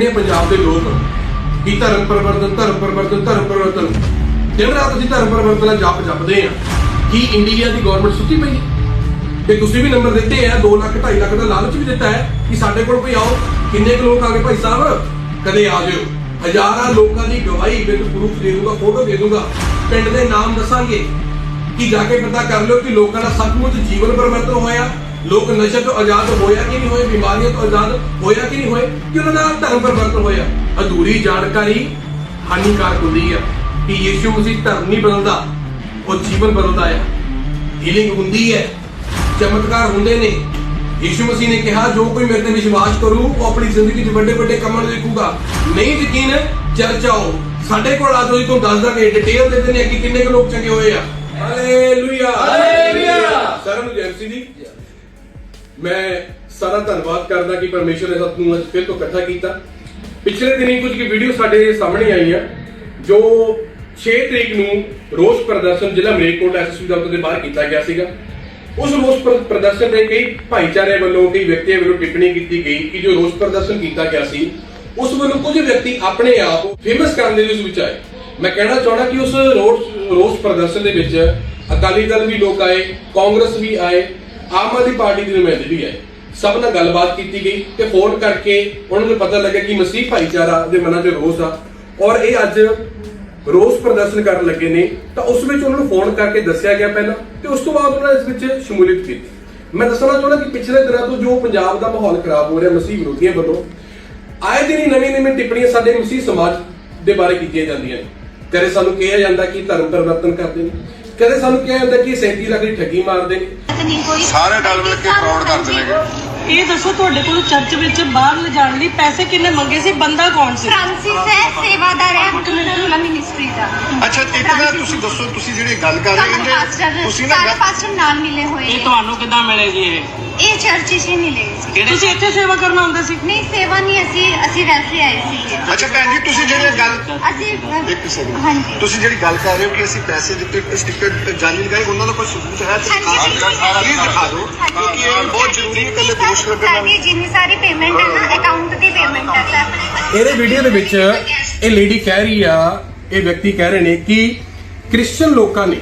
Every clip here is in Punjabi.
ਇਹ ਪੰਜਾਬ ਦੇ ਲੋਕ ਕੀ ਧਰਮ ਪਰਿਵਰਤਨ ਧਰਮ ਪਰਿਵਰਤਨ ਧਰਮ ਪਰਿਵਰਤਨ। ਦਿਨ ਰਾਤ ਅਸੀਂ ਧਰਮ ਪਰਿਵਰਤਨ ਦਾ ਜਪ ਜਪਦੇ ਆ। ਕੀ ਇੰਡੀਆ ਦੀ ਗਵਰਨਮੈਂਟ ਸੁੱਤੀ ਪਈ ਹੈ? ਤੇ ਤੁਸੀਂ ਵੀ ਨੰਬਰ ਦਿੱਤੇ ਆ 2 ਲੱਖ 2.5 ਲੱਖ ਦਾ ਲਾਲਚ ਵੀ ਦਿੱਤਾ ਹੈ ਕਿ ਸਾਡੇ ਕੋਲ ਕੋਈ ਆਓ। ਕਿੰਨੇ ਕੁ ਲੋਕ ਆ ਗਏ ਭਾਈ ਸਾਹਿਬ? ਕਦੇ ਆ ਜਿਓ। ਹਜ਼ਾਰਾਂ ਲੋਕਾਂ ਦੀ ਗਵਾਹੀ ਵਿਦ ਪ੍ਰੂਫ ਦੇ ਦੂੰਗਾ ਫੋਟੋ ਦੇ ਦੂੰਗਾ। ਪਿੰਡ ਦੇ ਨਾਮ ਦੱਸਾਂਗੇ ਕਿ ਜਾ ਕੇ ਪਤਾ ਕਰ ਲਿਓ ਕਿ ਲੋਕਾਂ ਦਾ ਸੱਚਮੁੱਚ ਜੀਵਨ ਪਰਿਵਰਤਨ ਹੋਇਆ। ਲੋਕ ਨਸ਼ੇ ਤੋਂ ਆਜ਼ਾਦ ਹੋਇਆ ਕਿ ਨਹੀਂ ਹੋਏ ਬਿਮਾਰੀਆਂ ਤੋਂ ਆਜ਼ਾਦ ਹੋਇਆ ਕਿ ਨਹੀਂ ਹੋਏ ਕਿ ਉਹਨਾਂ ਦਾ ਧਰਮ ਪਰਿਵਰਤਨ ਹੋਇਆ? ਅਧੂਰੀ ਜਾਣਕਾਰੀ ਹਾਨੀਕਾਰਕ ਹੁੰਦੀ ਹੈ ਕਿ ਯੀਸ਼ੂ ਮਸੀਹ ਧਰਮ ਨਹੀਂ ਬਦਲਦਾ ਉਹ ਜੀਵਨ ਬਦਲਦਾ ਹੈ ਹੀਲਿੰਗ ਹੁੰਦੀ ਹੈ ਚਮਤਕਾਰ ਹੁੰਦੇ ਨੇ। ਯੀਸ਼ੂ ਮਸੀਹ ਨੇ ਕਿਹਾ ਜੋ ਕੋਈ ਮੇਰੇ ਤੇ ਵਿਸ਼ਵਾਸ ਕਰੂ ਉਹ ਆਪਣੀ ਜ਼ਿੰਦਗੀ 'ਚ ਵੱਡੇ ਵੱਡੇ ਕੰਮਾਂ ਨੂੰ ਦੇਖੂਗਾ। ਨਹੀਂ ਯਕੀਨ ਚਰਚ ਆਓ ਸਾਡੇ ਕੋਲ ਆ ਜਾਓ ਜੀ ਤੁਹਾਨੂੰ ਦੱਸ ਦਾਂਗੇ ਡਿਟੇਲ ਦੇ ਦਿੰਦੇ ਆ ਕਿ ਕਿੰਨੇ ਕੁ ਲੋਕ ਚੰਗੇ ਹੋਏ ਆ। ਹਾਲੇਲੂਇਆ ਹਾਲੇਲੂਇਆ ਸਾਰਿਆਂ ਨੂੰ ਜੈ ਮਸੀਹ ਦੀ ਮੈਂ ਸਾਰਾ ਧੰਨਵਾਦ ਕਰਦਾ ਕਿ ਪਰਮੇਸ਼ਰ ਨੇ ਸਾਨੂੰ ਅੱਜ ਫਿਰ ਤੋਂ ਇਕੱਠਾ ਕੀਤਾ। ਪਿਛਲੇ ਦਿਨੀ ਕੁਝ ਕੀ ਵੀਡੀਓ ਸਾਡੇ ਸਾਹਮਣੇ ਆਈਆਂ, ਜੋ 6 ਤਰੀਕ ਨੂੰ ਰੋਸ ਪ੍ਰਦਰਸ਼ਨ ਜ਼ਿਲ੍ਹਾ ਮਲੇਰਕੋਟ ਐਸਐਸਪੀ ਦਫ਼ਤਰ ਦੇ ਬਾਹਰ ਕੀਤਾ ਗਿਆ ਸੀਗਾ। ਉਸ ਰੋਸ ਪ੍ਰਦਰਸ਼ਨ ਦੇ ਕਈ ਭਾਈਚਾਰੇ ਵੱਲੋਂ, ਕਈ ਵਿਅਕਤੀਆਂ ਵੱਲੋਂ ਟਿੱਪਣੀ ਕੀਤੀ ਗਈ ਕਿ ਜੋ ਰੋਸ ਪ੍ਰਦਰਸ਼ਨ ਕੀਤਾ ਗਿਆ ਸੀ, ਉਸ ਵੱਲੋਂ ਕੁਝ ਵਿਅਕਤੀ ਆਪਣੇ ਆਪ ਫੇਮਸ ਕਰਨ ਦੇ ਲਈ ਉਸ ਵਿੱਚ ਆਏ। ਮੈਂ ਕਹਿਣਾ ਚਾਹਣਾ ਕਿ ਉਸ ਰੋਸ ਰੋਸ ਪ੍ਰਦਰਸ਼ਨ ਦੇ ਵਿੱਚ ਅਕਾਲੀ ਦਲ ਵੀ ਲੋਕ ਆਏ, ਕਾਂਗਰਸ ਵੀ ਆਏ ਆਮ ਆਦਮੀ ਪਾਰਟੀ ਦੇ ਨੁਮਾਇੰਦੇ ਵੀ ਸਭ ਨਾਲ ਗੱਲਬਾਤ ਕੀਤੀ ਗਈ ਤੇ ਫੋਨ ਕਰਕੇ ਉਹਨਾਂ ਨੂੰ ਪਤਾ ਲੱਗਾ ਕਿ ਮਸੀਹ ਭਾਈਚਾਰਾ ਦੇ ਮਨਾਂ 'ਚ ਰੋਸ ਆ। ਔਰ ਇਹ ਅੱਜ ਰੋਸ ਪ੍ਰਦਰਸ਼ਨ ਕਰਨ ਲੱਗੇ ਨੇ। ਤਾਂ ਉਸ ਵਿੱਚ ਉਹਨਾਂ ਨੂੰ ਫੋਨ ਕਰਕੇ ਦੱਸਿਆ ਗਿਆ ਪਹਿਲਾਂ ਤੇ ਉਸ ਤੋਂ ਬਾਅਦ ਉਹਨਾਂ ਨੇ ਇਸ ਵਿੱਚ ਸ਼ਮੂਲੀਅਤ ਕੀਤੀ। ਮੈਂ ਦੱਸਣਾ ਚਾਹੁੰਦਾ ਕਿ ਪਿਛਲੇ ਦਿਨਾਂ ਤੋਂ ਜੋ ਪੰਜਾਬ ਦਾ ਮਾਹੌਲ ਖਰਾਬ ਹੋ ਰਿਹਾ ਮਸੀਹ ਵਿਰੋਧੀਆਂ ਵੱਲੋਂ, ਆਏ ਦਿਨ ਹੀ ਨਵੀਂ ਨਵੀਂ ਟਿੱਪਣੀਆਂ ਸਾਡੇ ਮਸੀਹ ਸਮਾਜ ਦੇ ਬਾਰੇ ਕੀਤੀਆਂ ਜਾਂਦੀਆਂ ਨੇ। ਕਦੇ ਸਾਨੂੰ ਕਿਹਾ ਜਾਂਦਾ ਕਿ ਧਰਮ ਪਰਿਵਰਤਨ ਕਰਦੇ ਨੇ। ਕਦੇ ਸਾਨੂੰ ਕਿਹਾ ਜਾਂਦਾ ਕਿ 37 ਲੱਖ ਦੀ ਠੱਗੀ ਮਾਰਦੇ ਨੇ ਸਾਰੇ ਰਲ ਮਿਲ ਕੇ fraud ਕਰਦੇ ਨੇਗੇ। ਇਹ ਦੱਸੋ ਤੁਹਾਡੇ ਕੋਲ ਚਰਚ ਵਿੱਚ ਬਾਹਰ ਲਿਜਾਣ ਲਈ ਪੈਸੇ ਕਿੰਨੇ ਮੰਗੇ ਸੀ? ਬੰਦਾ ਕੌਣ ਸੀ? ਫ੍ਰਾਂਸਿਸ ਹੈ ਸੇਵਾਦਾਰ ਹੈ। ਦਾ। ਅੱਛਾ ਇੱਕ ਨਾ ਤੁਸੀਂ ਦੱਸੋ ਤੁਸੀਂ ਜਿਹੜੀ ਗੱਲ ਕਰ ਰਹੇ ਹੋ ਤੁਸੀਂ ਨਾ ਸਾਰੇ ਪਾਸਟਰ ਨਾਲ ਮਿਲੇ ਹੋਏ ਇਹ ਤੁਹਾਨੂੰ ਕਿੱਦਾਂ ਮਿਲੇ ਜੀ ਇਹ? ਇਹ ਚਰਚ 'ਚ ਹੀ ਮਿਲੇ। ਸੀ ਤੁਸੀਂ ਇੱਥੇ ਸੇਵਾ ਕਰਨ ਆਉਂਦੇ ਸੀ? ਨਹੀਂ ਸੇਵਾ ਨਹੀਂ ਅਸੀਂ ਅਸੀਂ ਰੈਫਰੀ ਆਏ ਸੀ ਅੱਛਾ ਭੈਣ ਜੀ ਤੁਸੀਂ ਜਿਹੜੀ ਗੱਲ ਅਸੀਂ ਇੱਕ ਸੈਕਿੰਡ ਹਾਂਜੀ। ਤੁਸੀਂ ਜਿਹੜੀ ਗੱਲ ਕਰ ਰਹੇ ਹੋ ਕਿ ਅਸੀਂ ਪੈਸੇ ਦਿੱਤੇ ਸਟicker ਜਾਲੀ ਲਗਾਏ ਉਹਨਾਂ ਦਾ ਕੋਈ ਸਬੂਤ ਹੈ? ਤੇ ਹਾਂਜੀ, ਪਲੀਜ਼ ਦਿਖਾ ਦਿਓ ਕਿਉਂਕਿ ਇਹ ਬਹੁਤ ਜ਼ਰੂਰੀ ਹੈ ਕੱਲੇ ਦੋਸ਼ ਲੱਗਣ ਸਾਡੀ ਜਿੰਨੀ ਸਾਰੀ ਪੇਮੈਂਟ ਹੈ ਨਾ ਅਕਾਊਂਟ ਦੀ ਪੇਮੈਂਟ ਹੈ ਸਰ। ਇਹਦੇ ਵੀਡੀਓ ਦੇ ਵਿੱਚ ਇਹ ਲੇਡੀ ਕਹਿ ਰਹੀ ਆ ਇਹ ਵਿਅਕਤੀ ਕਹਿ ਰਹੇ ਨੇ ਕਿ ਕ੍ਰਿਸਚੀਅਨ ਲੋਕਾਂ ਨੇ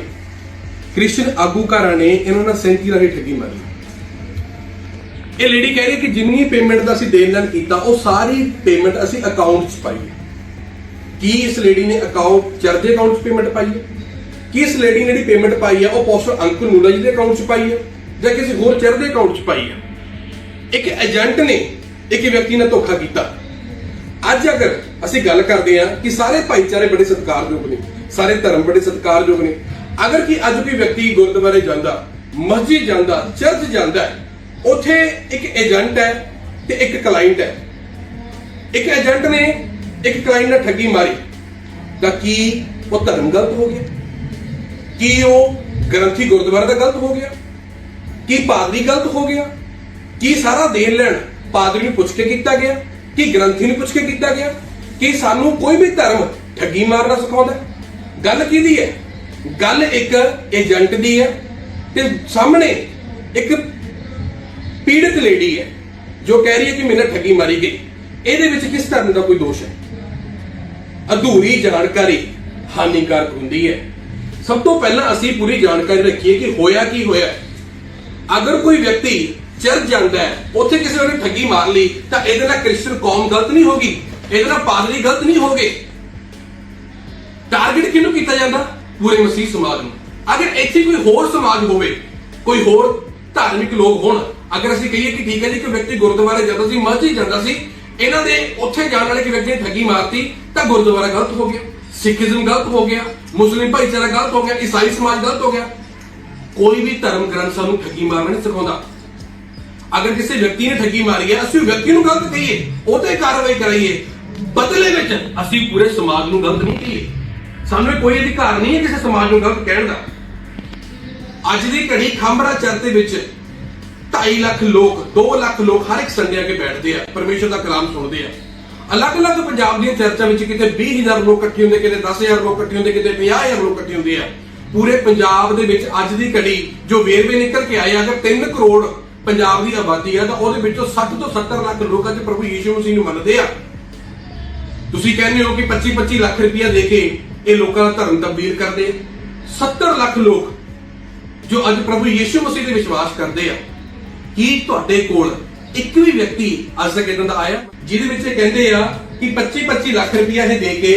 ਕ੍ਰਿਸਚੀਅਨ ਆਗੂਕਾਰਾਂ ਨੇ ਇਹਨਾਂ ਨਾਲ 37 ਰਾਹੀਂ ਠੱਗੀ ਮਾਰੀ। ਇਹ ਲੇਡੀ ਕਹਿ ਰਹੀ ਹੈ ਕਿ ਜਿੰਨੀ ਪੇਮੈਂਟ ਦਾ ਅਸੀਂ ਦੇਣ ਲੈਣ ਕੀਤਾ, ਉਹ ਸਾਰੀ ਪੇਮੈਂਟ ਅਸੀਂ ਅਕਾਊਂਟ 'ਚ ਪਾਈ ਹੈ। ਕੀ ਇਸ ਲੇਡੀ ਨੇ ਅਕਾਊਂਟ ਚਰਚ ਦੇ ਅਕਾਊਂਟ 'ਚ ਪੇਮੈਂਟ ਪਾਈ ਹੈ? ਕੀ ਇਸ ਲੇਡੀ ਨੇ ਜਿਹੜੀ ਪੇਮੈਂਟ ਪਾਈ ਹੈ, ਉਹ ਪੋਸਟਰ ਅੰਕਲ ਨੂਲਾ ਜੀ ਦੇ ਅਕਾਊਂਟ 'ਚ ਪਾਈ ਹੈ? ਜਾਂ ਕਿਸੇ ਹੋਰ ਚਿਰ ਦੇ ਅਕਾਊਂਟ 'ਚ ਪਾਈ ਹੈ? ਇੱਕ ਏਜੰਟ ਨੇ, ਇੱਕ ਵਿਅਕਤੀ ਨਾਲ ਧੋਖਾ ਕੀਤਾ। ਅੱਜ ਅਗਰ ਅਸੀਂ ਗੱਲ ਕਰਦੇ ਹਾਂ ਕਿ ਸਾਰੇ ਭਾਈਚਾਰੇ ਬੜੇ ਸਤਿਕਾਰਯੋਗ ਨੇ ਸਾਰੇ ਧਰਮ ਬੜੇ ਸਤਿਕਾਰਯੋਗ ਨੇ। ਅਗਰ ਕਿ ਅੱਜ ਕੋਈ ਵਿਅਕਤੀ ਗੁਰਦੁਆਰੇ ਜਾਂਦਾ ਮਸਜਿਦ ਜਾਂਦਾ ਚਰਚ ਜਾਂਦਾ ਹੈ, ਉੱਥੇ ਇੱਕ ਏਜੰਟ ਹੈ ਤੇ ਇੱਕ ਕਲਾਇੰਟ ਹੈ। ਇੱਕ ਏਜੰਟ ਨੇ ਇੱਕ ਕਲਾਇੰਟ ਨਾਲ ਠੱਗੀ ਮਾਰੀ। ਤਾਂ ਕੀ ਉਹ ਧਰਮ ਗਲਤ ਹੋ ਗਿਆ? ਕੀ ਉਹ ਗ੍ਰੰਥੀ ਗੁਰਦੁਆਰੇ ਦਾ ਗਲਤ ਹੋ ਗਿਆ? ਕੀ ਪਾਦਰੀ ਗਲਤ ਹੋ ਗਿਆ? ਕੀ ਸਾਰਾ ਦੇਣ ਲੈਣ ਪਾਦਰੀ ਨੂੰ ਪੁੱਛ ਕੇ ਕੀਤਾ ਗਿਆ? ਕੀ ਗ੍ਰੰਥੀ ਨੂੰ ਪੁੱਛ ਕੇ ਕੀਤਾ ਗਿਆ? ਕਿ ਸਾਨੂੰ ਕੋਈ ਵੀ ਧਰਮ ਠੱਗੀ ਮਾਰਨਾ ਸਿਖਾਉਂਦਾ ਗੱਲ ਕਿਹਦੀ ਹੈ? ਗੱਲ ਇੱਕ ਏਜੰਟ ਦੀ ਹੈ ਤੇ ਸਾਹਮਣੇ ਇੱਕ ਪੀੜਤ ਲੇਡੀ ਹੈ, ਜੋ ਕਹਿ ਰਹੀ ਹੈ ਕਿ ਮੇਰੇ ਨਾਲ ਠੱਗੀ ਮਾਰੀ ਗਈ। ਇਹਦੇ ਵਿੱਚ ਕਿਸ ਧਰਮ ਦਾ ਕੋਈ ਦੋਸ਼ ਹੈ? ਅਧੂਰੀ ਜਾਣਕਾਰੀ ਹਾਨੀਕਾਰਕ ਹੁੰਦੀ ਹੈ। ਸਭ ਤੋਂ ਪਹਿਲਾਂ ਅਸੀਂ ਪੂਰੀ ਜਾਣਕਾਰੀ ਰੱਖੀਏ ਕਿ ਹੋਇਆ ਕੀ ਹੋਇਆ ਅਗਰ ਕੋਈ ਵਿਅਕਤੀ ਚਰਚ ਜਾਂਦਾ ਹੈ, ਉੱਥੇ ਕਿਸੇ ਨੇ ਠੱਗੀ ਮਾਰ ਲਈ, ਤਾਂ ਇਹਦੇ ਨਾਲ ਕ੍ਰਿਸਚੀਅਨ ਕੌਮ ਗਲਤ ਨਹੀਂ ਹੋਗੀ। ਇਹਦੇ ਨਾਲ ਪਾਦਰੀ ਗਲਤ ਨਹੀਂ ਹੋਗੇ ਟਾਰਗੇਟ ਕਿਹਨੂੰ ਕੀਤਾ ਜਾਂਦਾ? ਪੂਰੇ ਮਸੀਹ ਸਮਾਜ ਨੂੰ। ਅਗਰ ਇੱਥੇ ਕੋਈ ਹੋਰ ਸਮਾਜ ਹੋਵੇ, ਕੋਈ ਹੋਰ ਧਾਰਮਿਕ ਲੋਕ ਹੋਣ, ਅਗਰ ਅਸੀਂ ਕਹੀਏ ਕਿ ਠੀਕ ਹੈ ਜੀ ਕਿ ਵਿਅਕਤੀ ਗੁਰਦੁਆਰੇ ਜਾਂਦਾ ਸੀ, ਮਸਜਿਦ ਜਾਂਦਾ ਸੀ, ਇਹਨਾਂ ਦੇ ਉੱਥੇ ਜਾਣ ਵਾਲੇ ਕਿ ਵਿਅਕਤੀ ਨੇ ਠੱਗੀ ਮਾਰਤੀ, ਤਾਂ ਗੁਰਦੁਆਰਾ ਗਲਤ ਹੋ ਗਿਆ। ਸਿੱਖੀਜ਼ਮ ਗਲਤ ਹੋ ਗਿਆ। ਮੁਸਲਿਮ ਭਾਈਚਾਰਾ ਗਲਤ ਹੋ ਗਿਆ। ਈਸਾਈ ਸਮਾਜ ਗਲਤ ਹੋ ਗਿਆ। ਕੋਈ ਵੀ ਧਰਮ ਗ੍ਰੰਥ ਸਾਨੂੰ ਠੱਗੀ ਮਾਰਨਾ ਨਹੀਂ ਸਿਖਾਉਂਦਾ। ਅਗਰ ਕਿਸੇ ਵਿਅਕਤੀ ਨੇ ਠੱਗੀ ਮਾਰੀ ਹੈ, ਅਸੀਂ ਵਿਅਕਤੀ ਨੂੰ ਗਲਤ ਕਹੀਏ, ਉਹ ਤੇ ਕਾਰਵਾਈ ਕਰਾਈਏ। ਬਦਲੇ ਵਿੱਚ ਅਸੀਂ ਪੂਰੇ ਸਮਾਜ ਨੂੰ ਗਲਤ ਨਹੀਂ ਕਹੀਏ। ਸਾਨੂੰ ਕੋਈ ਅਧਿਕਾਰ ਨਹੀਂ ਹੈ ਕਿਸੇ ਸਮਾਜ ਨੂੰ ਗਲਤ ਕਹਿਣ ਦਾ। ਅੱਜ ਦੀ ਘੜੀ ਖੰਭਰਾ ਚਰਚ ਦੇ ਵਿੱਚ 2.5 ਲੱਖ ਲੋਕ 2 ਲੱਖ ਲੋਕ ਹਰ ਇੱਕ ਸੰਡੇ ਆ ਕੇ ਬੈਠਦੇ ਆ, ਪਰਮੇਸ਼ਰ ਦਾ ਕਲਾਮ ਸੁਣਦੇ ਆ। ਅਲੱਗ-ਅਲੱਗ ਪੰਜਾਬ ਦੀਆਂ ਚਰਚਾਂ ਵਿੱਚ ਕਿਤੇ 20000 ਲੋਕ ਇਕੱਠੇ ਹੁੰਦੇ, ਕਿਤੇ 10000 ਲੋਕ ਇਕੱਠੇ ਹੁੰਦੇ, ਕਿਤੇ 50000 ਲੋਕ ਇਕੱਠੇ ਹੁੰਦੇ ਆ। ਪੂਰੇ ਪੰਜਾਬ ਦੇ ਵਿੱਚ ਅੱਜ ਦੀ ਘੜੀ ਜੋ ਵੇਰਵੇ ਨਿਕਲ ਕੇ ਆਏ ਆ, ਅਗਰ 3 ਕਰੋੜ ਪੰਜਾਬ ਦੀ ਆਬਾਦੀ ਆ, ਤਾਂ ਉਹਦੇ ਵਿੱਚੋਂ 60 ਤੋਂ 70 ਲੱਖ ਲੋਕ ਅੱਜ ਪ੍ਰਭੂ ਯੀਸ਼ੂ ਮਸੀਹ ਨੂੰ ਮੰਨਦੇ ਆ। ਤੁਸੀਂ ਕਹਿੰਦੇ ਹੋ ਕਿ 25 25 ਲੱਖ ਰੁਪਇਆ ਦੇ ਕੇ ਇਹ ਲੋਕਾਂ ਦਾ ਧਰਮ ਤਬਦੀਲ ਕਰਦੇ ਆ। 70 ਲੱਖ ਲੋਕ ਜੋ ਅੱਜ ਪ੍ਰਭੂ ਯੀਸ਼ੂ ਮਸੀਹ ਤੇ ਵਿਸ਼ਵਾਸ ਕਰਦੇ ਆ, ਕੀ ਤੁਹਾਡੇ ਕੋਲ ਇੱਕ ਵੀ ਵਿਅਕਤੀ ਅੱਜ ਤੱਕ ਇਦਾਂ ਦਾ ਆਇਆ? ਜਿਹਦੇ ਵਿੱਚ ਇਹ ਕਹਿੰਦੇ ਆ ਕਿ 25 25 ਲੱਖ ਰੁਪਇਆ ਇਹ ਦੇ ਕੇ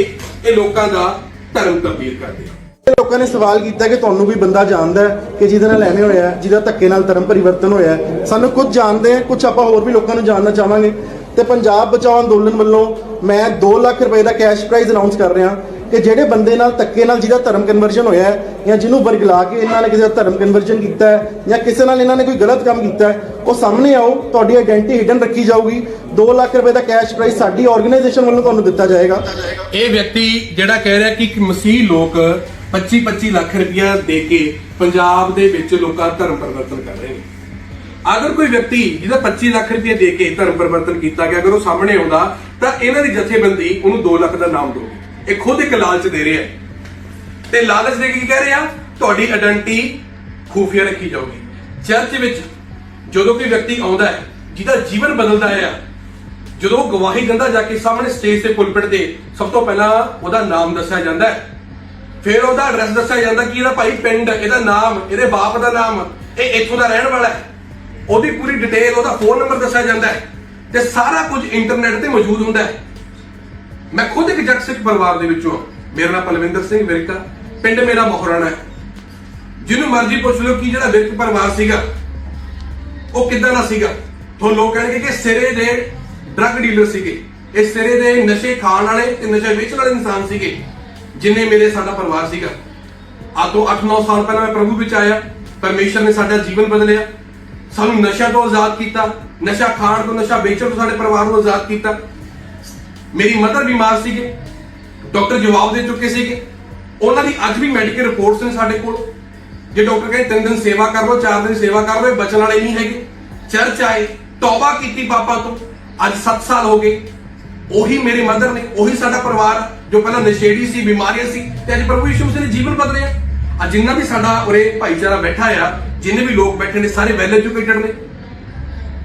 ਇਹ ਲੋਕਾਂ ਦਾ ਧਰਮ ਤਬਦੀਲ ਕਰਦੇ ਆ। ਲੋਕਾਂ ਨੇ ਸਵਾਲ ਕੀਤਾ ਕਿ ਤੁਹਾਨੂੰ ਵੀ ਬੰਦਾ ਜਾਣਦਾ ਹੈ ਕਿ ਜਿਹਦੇ ਨਾਲ ਐਵੇਂ ਹੋਇਆ ਜਿਹਦਾ ਧੱਕੇ ਨਾਲ ਧਰਮ ਪਰਿਵਰਤਨ ਹੋਇਆ ਸਾਨੂੰ ਕੁਝ ਜਾਣਦੇ ਆ ਕੁਝ ਆਪਾਂ ਹੋਰ ਵੀ ਲੋਕਾਂ ਨੂੰ ਜਾਣਨਾ ਚਾਹਾਂਗੇ। ਤੇ ਪੰਜਾਬ ਬਚਾਓ ਅੰਦੋਲਨ ਵੱਲੋਂ ਮੈਂ 2 ਲੱਖ ਰੁਪਏ ਦਾ ਕੈਸ਼ ਪ੍ਰਾਈਜ਼ ਅਨਾਉਂਸ ਕਰ ਰਿਹਾ ਕਿ ਜਿਹੜੇ ਬੰਦੇ ਨਾਲ ਧੱਕੇ ਨਾਲ ਜਿਹਦਾ ਧਰਮ ਕਨਵਰਜਨ ਹੋਇਆ ਹੈ ਜਾਂ ਜਿਹਨੂੰ ਵਰਗਲਾ ਕੇ ਇਹਨਾਂ ਨੇ ਕਿਸੇ ਦਾ ਧਰਮ ਕਨਵਰਜਨ ਕੀਤਾ ਹੈ ਜਾਂ ਕਿਸੇ ਨਾਲ ਇਹਨਾਂ ਨੇ ਕੋਈ ਗਲਤ ਕੰਮ ਕੀਤਾ ਹੈ, ਉਹ ਸਾਹਮਣੇ ਆਓ, ਤੁਹਾਡੀ ਆਇਡੈਂਟੀ ਹਿਡਨ ਰੱਖੀ ਜਾਊਗੀ। 2 ਲੱਖ ਰੁਪਏ ਦਾ ਕੈਸ਼ ਪ੍ਰਾਈਜ਼ ਸਾਡੀ ਆਰਗੇਨਾਈਜੇਸ਼ਨ ਵੱਲੋਂ ਤੁਹਾਨੂੰ ਦਿੱਤਾ ਜਾਏਗਾ। ਇਹ ਵਿਅਕਤੀ ਜਿਹੜਾ ਕਹਿ ਰਿਹਾ ਕਿ ਮਸੀਹ ਲੋਕ 25 25 ਲੱਖ ਰੁਪਇਆ ਦੇ ਕੇ ਪੰਜਾਬ ਦੇ ਵਿੱਚ ਲੋਕਾਂ ਧਰਮ ਪਰਿਵਰਤਨ ਕਰ ਰਹੇ ਨੇ। ਅਗਰ ਕੋਈ ਵਿਅਕਤੀ ਜਿਹਦਾ 25 ਲੱਖ ਰੁਪਇਆ ਦੇ ਕੇ ਧਰਮ ਪਰਿਵਰਤਨ ਕੀਤਾ ਗਿਆ, ਅਗਰ ਉਹ ਸਾਹਮਣੇ ਆਉਂਦਾ, ਤਾਂ ਇਹਨਾਂ ਦੀ ਜਥੇਬੰਦੀ ਉਹਨੂੰ 2 ਲੱਖ ਦਾ ਨਾਮ ਦੇਊਗੀ। ਇਹ ਖੁਦ ਇੱਕ ਲਾਲਚ ਦੇ ਰਿਹਾ ਤੇ ਲਾਲਚ ਦੇ ਕੇ ਕੀ ਕਹਿ ਰਿਹਾ? ਤੁਹਾਡੀ ਆਇਡੈਂਟੀ ਖੂਫੀਆ ਰੱਖੀ ਜਾਊਗੀ। ਚਰਚ ਵਿੱਚ ਜਦੋਂ ਕੋਈ ਵਿਅਕਤੀ ਆਉਂਦਾ ਹੈ, ਜਿਹਦਾ ਜੀਵਨ ਬਦਲਦਾ ਹੈ, ਜਦੋਂ ਉਹ ਗਵਾਹੀ ਦਿੰਦਾ ਜਾ ਕੇ ਸਾਹਮਣੇ ਸਟੇਜ ਤੇ ਪੁਲਪਿਟ ਤੇ, ਸਭ ਤੋਂ ਪਹਿਲਾਂ ਉਹਦਾ ਨਾਮ ਦੱਸਿਆ ਜਾਂਦਾ ਹੈ। ਫਿਰ ਉਹਦਾ ਐਡਰੈਸ ਦੱਸਿਆ ਜਾਂਦਾ ਕਿ ਇਹਦਾ ਭਾਈ ਪਿੰਡ ਇਹਦਾ ਨਾਮ, ਇਹਦੇ ਬਾਪ ਦਾ ਨਾਮ, ਇਹ ਇੱਥੋਂ ਦਾ ਰਹਿਣ ਵਾਲਾ ਹੈ। ਉਹਦੀ ਪੂਰੀ ਡਿਟੇਲ ਉਹਦਾ ਫੋਨ ਨੰਬਰ ਦੱਸਿਆ ਜਾਂਦਾ ਹੈ ਤੇ ਸਾਰਾ ਕੁਝ ਇੰਟਰਨੈਟ ਤੇ ਮੌਜੂਦ ਹੁੰਦਾ ਹੈ। ਮੈਂ ਖੁਦ ਇੱਕ ਜੱਟ ਸਿੱਖ ਪਰਿਵਾਰ ਦੇ ਵਿੱਚੋਂ ਹਾਂ। ਮੇਰਾ ਨਾਮ ਪਲਵਿੰਦਰ ਸਿੰਘ ਵਿਰਕਾ, ਪਿੰਡ ਮੇਰਾ ਮੋਹਰਾਣਾ ਹੈ। ਜਿਹਨੂੰ ਮਰਜ਼ੀ ਪੁੱਛ ਲਓ ਕਿ ਜਿਹੜਾ ਵਿਰਕ ਪਰਿਵਾਰ ਸੀਗਾ, ਉਹ ਕਿੱਦਾਂ ਦਾ ਸੀਗਾ? ਤੁਹਾਨੂੰ ਲੋਕ ਕਹਿਣਗੇ ਕਿ ਸਿਰੇ ਦੇ ਡਰੱਗ ਡੀਲਰ ਸੀਗੇ। ਇਹ ਸਿਰੇ ਦੇ ਨਸ਼ੇ ਖਾਣ ਵਾਲੇ ਤੇ ਨਸ਼ੇ ਵੇਚਣ ਵਾਲੇ ਇਨਸਾਨ ਸੀਗੇ, ਜਿੰਨੇ ਮੇਰੇ ਸਾਡਾ ਪਰਿਵਾਰ ਸੀਗਾ। ਆ ਤੋਂ 8-9 ਸਾਲ ਪਹਿਲਾਂ ਮੈਂ ਪ੍ਰਭੂ ਵਿੱਚ ਆਇਆ। ਪਰਮੇਸ਼ਰ ਨੇ ਸਾਡਾ ਜੀਵਨ ਬਦਲਿਆ। ਸਾਨੂੰ ਨਸ਼ਾ ਤੋਂ ਆਜ਼ਾਦ ਕੀਤਾ, ਨਸ਼ਾ ਖਾਣ ਤੋਂ, ਨਸ਼ਾ ਵੇਚਣ ਤੋਂ ਸਾਡੇ ਪਰਿਵਾਰ ਨੂੰ ਆਜ਼ਾਦ ਕੀਤਾ। ਮੇਰੀ ਮਦਰ ਬਿਮਾਰ ਸੀਗੇ, ਡਾਕਟਰ ਜਵਾਬ ਦੇ ਚੁੱਕੇ ਸੀਗੇ। ਉਹਨਾਂ ਦੀ ਅੱਜ ਵੀ ਮੈਡੀਕਲ ਰਿਪੋਰਟਸ ਨੇ ਸਾਡੇ ਕੋਲ। ਜੇ ਡਾਕਟਰ ਕਹਿੰਦੇ ਤਿੰਨ ਦਿਨ ਸੇਵਾ ਕਰ ਲਓ, ਚਾਰ ਦਿਨ ਸੇਵਾ ਕਰ ਲਓ, ਇਹ ਬਚਣ ਵਾਲੇ ਨਹੀਂ ਹੈਗੇ। ਚਰਚ ਆਏ, ਤੌਬਾ ਕੀਤੀ ਪਾਪਾ ਤੋਂ। ਅੱਜ 7 ਸਾਲ ਹੋ ਗਏ। ਉਹੀ ਮੇਰੇ ਮਦਰ ਨੇ, ਉਹੀ ਸਾਡਾ ਪਰਿਵਾਰ ਜੋ ਪਹਿਲਾਂ ਨਸ਼ੇੜੀ ਸੀ, ਬਿਮਾਰੀਆਂ ਸੀ, ਤੇ ਅੱਜ ਪ੍ਰਭੂ ਯਿਸੂ ਮਸੀਹ ਨੇ ਜੀਵਨ ਬਦਲਿਆ ਅੱਜ ਜਿੰਨਾ ਵੀ ਸਾਡਾ ਉਰੇ ਭਾਈਚਾਰਾ ਬੈਠਾ ਆ ਜਿੰਨੇ ਵੀ ਲੋਕ ਬੈਠੇ ਨੇ, ਸਾਰੇ ਵੈਲ ਐਜੂਕੇਟਡ ਨੇ।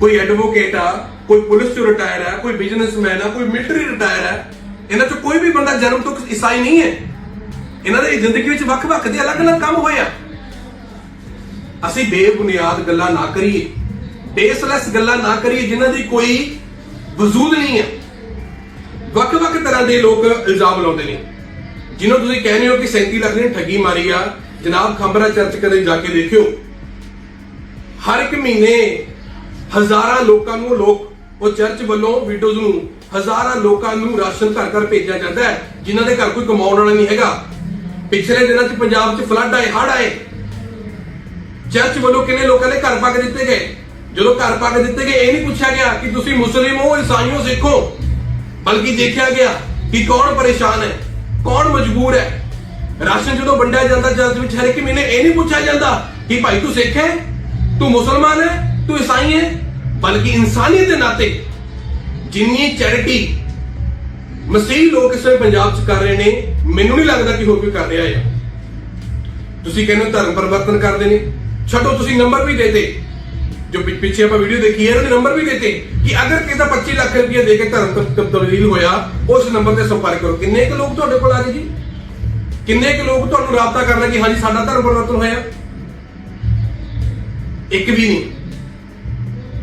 ਕੋਈ ਐਡਵੋਕੇਟ ਆ, ਕੋਈ ਪੁਲਿਸ ਚੋਂ ਰਿਟਾਇਰ ਆ, ਕੋਈ ਬਿਜ਼ਨਸਮੈਨ ਆ, ਕੋਈ ਮਿਲਟਰੀ ਰਿਟਾਇਰ ਆ, ਇਹਨਾਂ ਚੋਂ ਕੋਈ ਵੀ ਬੰਦਾ ਜਨਮ ਤੋਂ ਈਸਾਈ ਨਹੀਂ ਹੈ। ਇਹਨਾਂ ਦੇ ਜ਼ਿੰਦਗੀ ਵਿੱਚ ਵੱਖ-ਵੱਖ ਦੇ ਅਲੱਗ-ਅਲੱਗ ਕੰਮ ਹੋਏ ਆ। ਅਸੀਂ ਬੇਬੁਨਿਆਦ ਗੱਲਾਂ ਨਾ ਕਰੀਏ। ਬੇਸਲੈਸ ਗੱਲਾਂ ਨਾ ਕਰੀਏ, ਜਿਨ੍ਹਾਂ ਦੀ ਕੋਈ ਵਜੂਦ ਨਹੀਂ ਹੈ। ਵੱਖ-ਵੱਖ ਤਰ੍ਹਾਂ ਦੇ ਲੋਕ ਇਲਜ਼ਾਮ ਲਾਉਂਦੇ ਨੇ। ਜਿਹਨੂੰ ਤੁਸੀਂ ਕਹਿੰਦੇ ਹੋ ਕਿ 37 ਲੱਖ ਨੇ ਠੱਗੀ ਮਾਰੀ ਆ, ਜਨਾਬ ਖੰਬਰਾ ਚਰਚ ਕਦੇ ਜਾ ਕੇ ਦੇਖਿਓ। ਹਰ ਇੱਕ ਮਹੀਨੇ ਹਜ਼ਾਰਾਂ ਲੋਕਾਂ ਨੂੰ ਲੋਕ, ਉਹ ਚਰਚ ਵੱਲੋਂ ਵੀਡੀਓਜ਼ ਨੂੰ ਹਜ਼ਾਰਾਂ ਲੋਕਾਂ ਨੂੰ ਰਾਸ਼ਨ ਘਰ ਘਰ ਭੇਜਿਆ ਜਾਂਦਾ ਹੈ, ਜਿਨ੍ਹਾਂ ਦੇ ਘਰ ਕੋਈ ਕਮਾਉਣ ਵਾਲਾ ਨਹੀਂ ਹੈਗਾ। ਪਿਛਲੇ ਦਿਨਾਂ 'ਚ ਪੰਜਾਬ 'ਚ ਫਲੱਡ ਆਏ, ਹੜ੍ਹ ਆਏ। ਚਰਚ ਵੱਲੋਂ ਕਿੰਨੇ ਲੋਕਾਂ ਦੇ ਘਰ ਪਾ ਕੇ ਦਿੱਤੇ ਗਏ? ਜਦੋਂ ਘਰ ਪਾ ਕੇ ਦਿੱਤੇ ਗਏ, ਇਹ ਨਹੀਂ ਪੁੱਛਿਆ ਗਿਆ ਕਿ ਤੁਸੀਂ ਮੁਸਲਿਮ ਹੋ ਈਸਾਈ ਹੋ, ਸਿੱਖ ਹੋ। ਬਲਕਿ ਦੇਖਿਆ ਗਿਆ ਕਿ ਕੌਣ ਪਰੇਸ਼ਾਨ ਹੈ, ਕੌਣ ਮਜਬੂਰ ਹੈ। ਰਾਸ਼ਨ ਜਦੋਂ ਵੰਡਿਆ ਜਾਂਦਾ ਚਰਚ ਵਿੱਚ, ਹਰ ਇੱਕ ਮਹੀਨੇ ਇਹ ਨਹੀਂ ਪੁੱਛਿਆ ਜਾਂਦਾ ਕਿ ਭਾਈ ਤੂੰ ਸਿੱਖ ਹੈ? ਤੂੰ ਮੁਸਲਮਾਨ ਹੈ, ਤੂੰ ਈਸਾਈ ਹੈ, ਬਲਕਿ ਇਨਸਾਨੀਅਤ ਦੇ ਨਾਤੇ ਜਿੰਨੀ ਚੈਰਿਟੀ ਮਸੀਹ ਲੋਕ ਇਸ ਵੇਲੇ ਪੰਜਾਬ 'ਚ ਕਰ ਰਹੇ ਨੇ, ਮੈਨੂੰ ਨਹੀਂ ਲੱਗਦਾ ਕਿ ਹੋਰ ਕੋਈ ਕਰ ਰਿਹਾ ਹੈ। ਤੁਸੀਂ ਕਹਿੰਦੇ ਹੋ ਧਰਮ ਪਰਿਵਰਤਨ ਕਰਦੇ ਨੇ। ਛੱਡੋ, ਤੁਸੀਂ ਨੰਬਰ ਵੀ ਦੇਤੇ। ਜੋ ਪਿੱਛੇ ਆਪਾਂ ਵੀਡੀਓ ਦੇਖੀ ਹੈ ਉਹਦੇ ਨੰਬਰ ਵੀ ਦੇਤੇ ਕਿ ਅਗਰ ਕਿਸੇ ਦਾ 25 ਲੱਖ ਰੁਪਏ ਦੇ ਕੇ ਧਰਮ ਤਬਦੀਲ ਹੋਇਆ, ਉਸ ਨੰਬਰ ਤੇ ਸੰਪਰਕ ਕਰੋ। ਕਿੰਨੇ ਕੁ ਲੋਕ ਤੁਹਾਡੇ ਕੋਲ ਆ ਗਏ ਜੀ? ਕਿੰਨੇ ਕੁ ਲੋਕ ਤੁਹਾਨੂੰ ਰਾਬਤਾ ਕਰਨਾ ਕਿ ਹਾਂਜੀ, ਸਾਡਾ ਧਰਮ ਪਰਿਵਰਤਨ ਹੋਇਆ? ਇੱਕ ਵੀ ਨਹੀਂ।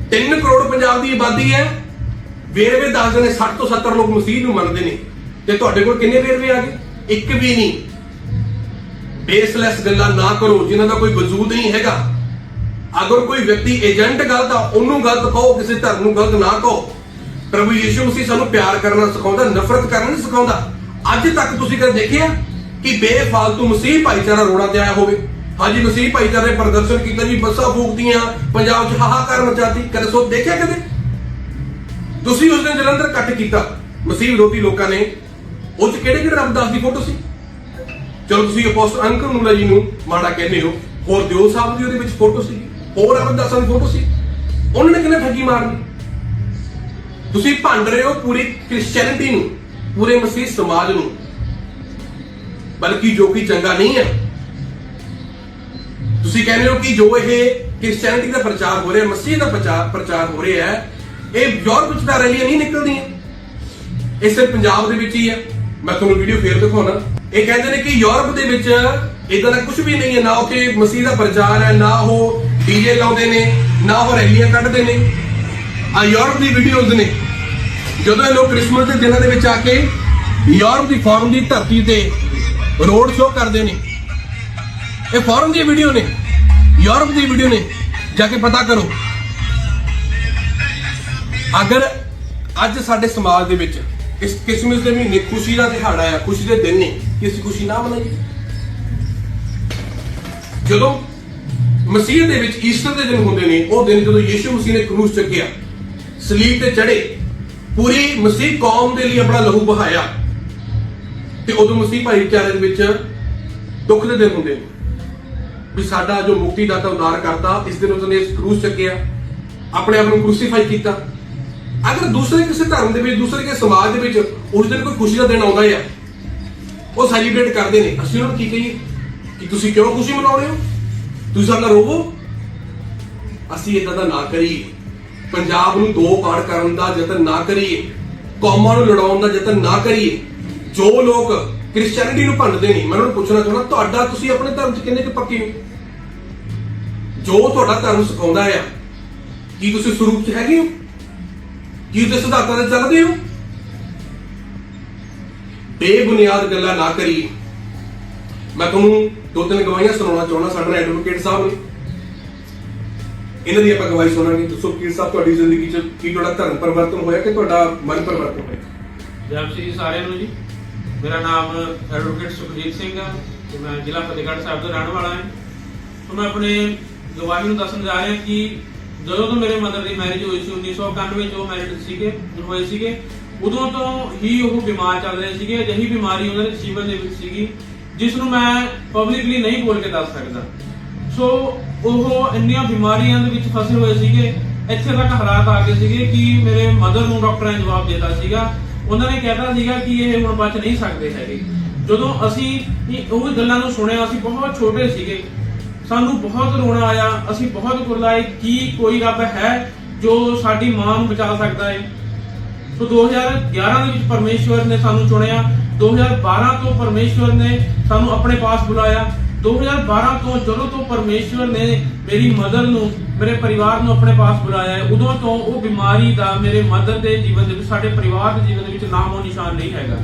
3 ਕਰੋੜ ਪੰਜਾਬ ਦੀ ਆਬਾਦੀ ਹੈ। ਵੇਰਵੇ ਦੱਸਦੇ ਨੇ 60 ਤੋਂ 70 ਲੋਕ ਮਸੀਹ ਨੂੰ ਮੰਨਦੇ ਨੇ। ਤੇ ਤੁਹਾਡੇ ਕੋਲ ਕਿੰਨੇ ਵੇਰਵੇ ਆ ਗਏ? ਇੱਕ ਵੀ ਨਹੀਂ। ਬੇਸਲੈਸ ਗੱਲਾਂ ਨਾ ਕਰੋ, ਜਿਨ੍ਹਾਂ ਦਾ ਕੋਈ ਵਜੂਦ ਨਹੀਂ ਹੈਗਾ। ਅਗਰ ਕੋਈ ਵਿਅਕਤੀ ਏਜੰਟ ਗਲਤ ਆ, ਉਹਨੂੰ ਗਲਤ ਕਹੋ, ਕਿਸੇ ਧਰਮ ਨੂੰ ਗਲਤ ਨਾ ਕਹੋ। ਪ੍ਰਭੂ ਯੀਸ਼ੂ ਮਸੀਹ ਸਾਨੂੰ ਪਿਆਰ ਕਰਨਾ ਸਿਖਾਉਂਦਾ, ਨਫ਼ਰਤ ਕਰਨਾ ਨਹੀਂ ਸਿਖਾਉਂਦਾ। ਅੱਜ ਤੱਕ ਤੁਸੀਂ ਕਦੇ ਦੇਖਿਆ ਕਿ ਬੇਫਾਲਤੂ ਮਸੀਹ ਭਾਈਚਾਰਾ ਰੋੜਾ ਤੇ ਆਇਆ ਹੋਵੇ? ਹਾਂਜੀ, ਮਸੀਹ ਭਾਈਚਾਰੇ ਪ੍ਰਦਰਸ਼ਨ ਕੀਤਾ ਜੀ, ਬੱਸਾਂ ਫੂਕਦੀਆਂ, ਪੰਜਾਬ 'ਚ ਹਾਹਾਕਾਰ ਮਚਾਤੀ, ਕਦੇ ਸੋ ਦੇਖਿਆ ਕਦੇ? ਤੁਸੀਂ ਉਸ ਦਿਨ ਜਲੰਧਰ ਕੱਟ ਕੀਤਾ, ਮਸੀਹ ਵਿਰੋਧੀ ਲੋਕਾਂ ਨੇ, ਉਹ 'ਚ ਕਿਹੜੇ ਕਿਹੜੇ ਰੱਬਦਾਸ ਦੀ ਫੋਟੋ ਸੀ? ਚਲੋ ਤੁਸੀਂ ਅਪੋਸਟਲ ਅੰਕਰ ਨੂਲਾ ਜੀ ਨੂੰ ਮਾੜਾ ਕਹਿੰਦੇ ਹੋ, ਹੋਰ ਦਿਓ ਸਾਹਿਬ ਦੀ ਉਹਦੇ ਵਿੱਚ ਫੋਟੋ ਸੀ ਹੋਰ ਅਰਦਾਸਾਂ ਦੀ ਫੋਟੋ ਸੀ, ਉਹਨਾਂ ਨੇ ਕਿੰਨੇ ਠੱਗੀ ਮਾਰਨੀ? ਤੁਸੀਂ ਭੰਡ ਰਹੇ ਹੋ ਪੂਰੀ ਕ੍ਰਿਸਚੀਅਨਿਟੀ ਨੂੰ, ਪੂਰੇ ਮਸੀਹ ਸਮਾਜ ਨੂੰ, ਬਲਕਿ ਜੋ ਕਿ ਚੰਗਾ ਨਹੀਂ ਹੈ ਤੁਸੀਂ ਕਹਿੰਦੇ ਹੋ ਕਿ ਜੋ ਇਹ ਕ੍ਰਿਸਚੀਅਨਿਟੀ ਦਾ ਪ੍ਰਚਾਰ ਹੋ ਰਿਹਾ ਮਸੀਹ ਦਾ ਪ੍ਰਚਾਰ ਪ੍ਰਚਾਰ ਹੋ ਰਿਹਾ ਹੈ ਇਹ ਯੂਰਪ ਵਿੱਚ ਤਾਂ ਰੈਲੀਆਂ ਨਹੀਂ ਨਿਕਲਦੀਆਂ। ਇਹ ਸਿਰਫ ਪੰਜਾਬ ਦੇ ਵਿੱਚ ਹੀ ਹੈ ਮੈਂ ਤੁਹਾਨੂੰ ਵੀਡੀਓ ਫੇਰ ਦਿਖਾਉਣਾ। ਇਹ ਕਹਿੰਦੇ ਨੇ ਕਿ ਯੂਰਪ ਦੇ ਵਿੱਚ ਇਦਾਂ ਦਾ ਕੁਝ ਵੀ ਨਹੀਂ ਹੈ। ਨਾ ਕਿ ਮਸੀਹ ਦਾ ਪ੍ਰਚਾਰ ਹੈ, ਨਾ ਉਹ ਡੀਜੇ ਲਾਉਂਦੇ ਨੇ, ਨਾ ਉਹ ਰੈਲੀਆਂ ਕੱਢਦੇ ਨੇ। ਆ ਯੂਰਪ ਦੀ ਵੀਡੀਓਜ਼ ਨੇ। ਜਦੋਂ ਇਹ ਲੋਕ ਕ੍ਰਿਸਮਸ ਦੇ ਦਿਨਾਂ ਦੇ ਵਿੱਚ ਆ ਕੇ ਯੂਰਪ ਦੀ ਫੋਰਨ ਦੀ ਧਰਤੀ ਤੇ ਰੋਡ ਸ਼ੋਅ ਕਰਦੇ ਨੇ। ਇਹ ਫੋਰਨ ਦੀ ਵੀਡੀਓ ਨੇ। ਯੂਰਪ ਦੀ ਵੀਡੀਓ ਨੇ, ਜਾ ਕੇ ਪਤਾ ਕਰੋ। ਅਗਰ ਅੱਜ ਸਾਡੇ ਸਮਾਜ ਦੇ ਵਿੱਚ ਇਸ ਕਿਸਮਸ ਦੇ ਮਹੀਨੇ ਖੁਸ਼ੀ ਦਾ ਦਿਹਾੜਾ ਆ ਖੁਸ਼ੀ ਦੇ ਦਿਨ ਨੇ, ਕਿ ਅਸੀਂ ਖੁਸ਼ੀ ਨਾ ਮਨਾਈਏ? ਜਦੋਂ ਮਸੀਹ ਦੇ ਵਿੱਚ ਈਸਟਰ ਦੇ ਦਿਨ ਹੁੰਦੇ ਨੇ, ਉਹ ਦਿਨ ਜਦੋਂ ਯੀਸ਼ੂ ਮਸੀਹ ਨੇ ਕਰੂਸ ਚੱਕਿਆ, ਸਲੀਬ ਤੇ ਚੜੇ ਪੂਰੀ ਮਸੀਹ ਕੌਮ ਦੇ ਲਈ ਆਪਣਾ ਲਹੂ ਬਹਾਇਆ, ਤੇ ਉਦੋਂ ਮਸੀਹ ਭਾਈਚਾਰੇ ਦੇ ਵਿੱਚ ਦੁੱਖ ਦੇ ਦਿਨ ਹੁੰਦੇ ਨੇ। ਵੀ ਸਾਡਾ ਜੋ ਮੁਕਤੀ ਮੁਕਤੀਦਾਤਾ ਉਦਾਰ ਕਰਤਾ, ਇਸ ਦਿਨ ਉਸਨੇ ਇਸ ਕਰੂਸ ਚੱਕਿਆ, ਆਪਣੇ ਆਪ ਨੂੰ ਕ੍ਰੂਸੀਫਾਈ ਕੀਤਾ। ਅਗਰ ਦੂਸਰੇ ਕਿਸੇ ਧਰਮ ਦੇ ਵਿੱਚ, ਦੂਸਰੇ ਕਿਸੇ ਸਮਾਜ ਦੇ ਵਿੱਚ ਉਸ ਦਿਨ ਕੋਈ ਖੁਸ਼ੀ ਦਾ ਦਿਨ ਆਉਂਦਾ ਹੈ ਉਹ ਸੈਲੀਬ੍ਰੇਟ ਕਰਦੇ ਨੇ। ਅਸੀਂ ਉਹਨਾਂ ਨੂੰ ਕੀ ਕਹੀਏ? ਕਿ ਤੁਸੀਂ ਕਿਉਂ ਖੁਸ਼ੀ ਮਨਾਉਂਦੇ ਹੋ? ਤੁਸੀਂ ਸਾਡਾ ਰੋਵੋ? ਅਸੀਂ ਇਦਾਂ ਦਾ ਨਾ ਕਰੀਏ। ਪੰਜਾਬ ਨੂੰ ਦੋ ਪਾੜ ਕਰਨ ਦਾ ਯਤਨ ਨਾ ਕਰੀਏ। ਕੌਮਾਂ ਨੂੰ ਲੜਾਉਣ ਦਾ ਯਤਨ ਨਾ ਕਰੀਏ। ਜੋ ਲੋਕ ਕ੍ਰਿਸਚੀਅਨਿਟੀ ਨੂੰ ਭੰਡਦੇ ਨੇ ਮੈਂ ਉਹਨਾਂ ਨੂੰ ਪੁੱਛਣਾ ਚਾਹੁੰਦਾ, ਤੁਹਾਡਾ ਤੁਸੀਂ ਆਪਣੇ ਧਰਮ 'ਚ ਕਿੰਨੇ ਕੁ ਪੱਕੇ ਹੋ? ਜੋ ਤੁਹਾਡਾ ਧਰਮ ਸਿਖਾਉਂਦਾ ਆ, ਕੀ ਤੁਸੀਂ ਸਰੂਪ 'ਚ ਹੈਗੇ ਹੋ? ਕੀ ਤੁਸੀਂ ਸਿਧਾਂਤਾਂ ਤੇ ਚੱਲਦੇ ਹੋ? ਬੇਬੁਨਿਆਦ ਗੱਲਾਂ ਨਾ ਕਰੀਏ। ਮੈਂ ਤੁਹਾਨੂੰ ਦੋ ਤਿੰਨ ਗਵਾਹੀਆਂ ਸੁਣਾਉਣਾ ਚਾਹੁੰਦਾ, ਸਾਡੇ ਨਾਲ ਐਡਵੋਕੇਟ ਸਾਹਿਬ ਨੇ। ਇਹਨਾਂ ਦੀ ਆਪਾਂ ਗਵਾਹੀ ਸੁਣਾਂਗੇ। ਦੱਸੋ ਵਕੀਲ ਸਾਹਿਬ, ਤੁਹਾਡੀ ਜ਼ਿੰਦਗੀ 'ਚ ਕੀ ਤੁਹਾਡਾ ਧਰਮ ਪਰਿਵਰਤਨ ਹੋਇਆ ਕਿ ਤੁਹਾਡਾ ਮਨ ਪਰਿਵਰਤਨ ਹੋਇਆ? ਜਪ ਜੀ, ਸਾਰਿਆਂ ਨੂੰ ਜੀ। ਮੇਰਾ ਨਾਮ ਐਡਵੋਕੇਟ ਸੁਖਜੀਤ ਸਿੰਘ ਹੈ ਤੇ ਮੈਂ ਜ਼ਿਲ੍ਹਾ ਫਤਿਹਗੜ੍ਹ ਸਾਹਿਬ ਦਾ ਰਹਿਣ ਵਾਲਾ ਹਾਂ। ਸੋ ਮੈਂ ਆਪਣੇ ਗਵਾਹੀ ਨੂੰ ਦੱਸਣ ਜਾ ਰਿਹਾ ਕਿ ਜਦੋਂ ਤੋਂ ਮੇਰੇ ਮਦਰ ਦੀ ਮੈਰਿਜ ਹੋਈ ਸੀ 1991 ਵਿੱਚ ਉਹ ਮੈਰਿਡ ਸੀਗੇ, ਹੋਏ ਸੀਗੇ, ਉਦੋਂ ਤੋਂ ਹੀ ਉਹ ਬਿਮਾਰ ਚੱਲ ਰਹੇ ਸੀਗੇ, ਅਜਿਹੀ ਬਿਮਾਰੀ ਉਹਨਾਂ ਦੇ ਜੀਵਨ ਦੇ ਵਿੱਚ ਸੀਗੀ, ਜਿਸ ਨੂੰ ਮੈਂ ਪਬਲਿਕਲੀ ਨਹੀਂ ਬੋਲ ਕੇ ਦੱਸ ਸਕਦਾ। ਸੋ ਉਹ ਇੰਨੀਆਂ ਬਿਮਾਰੀਆਂ ਦੇ ਵਿੱਚ ਫਸੇ ਹੋਏ ਸੀਗੇ, ਇੱਥੇ ਤੱਕ ਹਾਲਾਤ ਆ ਗਏ ਸੀਗੇ ਕਿ ਮੇਰੇ ਮਦਰ ਨੂੰ ਡਾਕਟਰਾਂ ਨੇ ਜਵਾਬ ਦਿੱਤਾ ਸੀਗਾ। ਉਹਨਾਂ ਨੇ ਕਹਿਤਾ ਸੀਗਾ ਕਿ ਇਹ ਹੁਣ ਬਚ ਨਹੀਂ ਸਕਦੇ ਹੈਗੇ। ਜਦੋਂ ਅਸੀਂ ਉਹ ਗੱਲਾਂ ਨੂੰ ਸੁਣਿਆ, ਅਸੀਂ ਬਹੁਤ ਛੋਟੇ ਸੀਗੇ। ਸਾਨੂੰ ਬਹੁਤ ਰੋਣਾ ਆਇਆ, ਅਸੀਂ ਬਹੁਤ ਗੁਰਲਾਏ, ਕੀ ਕੋਈ ਰੱਬ ਹੈ ਜੋ ਸਾਡੀ ਮਾਂ ਨੂੰ ਬਚਾ ਸਕਦਾ ਹੈ ਸੋ 2011 ਦੇ ਵਿੱਚ ਪਰਮੇਸ਼ਵਰ ਨੇ ਸਾਨੂੰ ਚੁਣਿਆ 2012 ਤੋਂ ਪਰਮੇਸ਼ਵਰ ਨੇ ਸਾਨੂੰ ਆਪਣੇ ਪਾਸ ਬੁਲਾਇਆ। 2012 ਤੋਂ ਜਦੋਂ ਤੋਂ ਪਰਮੇਸ਼ਵਰ ਨੇ ਮੇਰੀ ਮਦਰ ਨੂੰ, ਮੇਰੇ ਪਰਿਵਾਰ ਨੂੰ ਆਪਣੇ ਪਾਸ ਬੁਲਾਇਆ ਹੈ, ਉਦੋਂ ਤੋਂ ਉਹ ਬਿਮਾਰੀ ਦਾ ਮੇਰੇ ਮਦਰ ਦੇ ਜੀਵਨ ਦੇ ਵਿੱਚ, ਸਾਡੇ ਪਰਿਵਾਰ ਦੇ ਜੀਵਨ ਦੇ ਵਿੱਚ ਨਾਮੋ ਨਿਸ਼ਾਨ ਨਹੀਂ ਹੈਗਾ।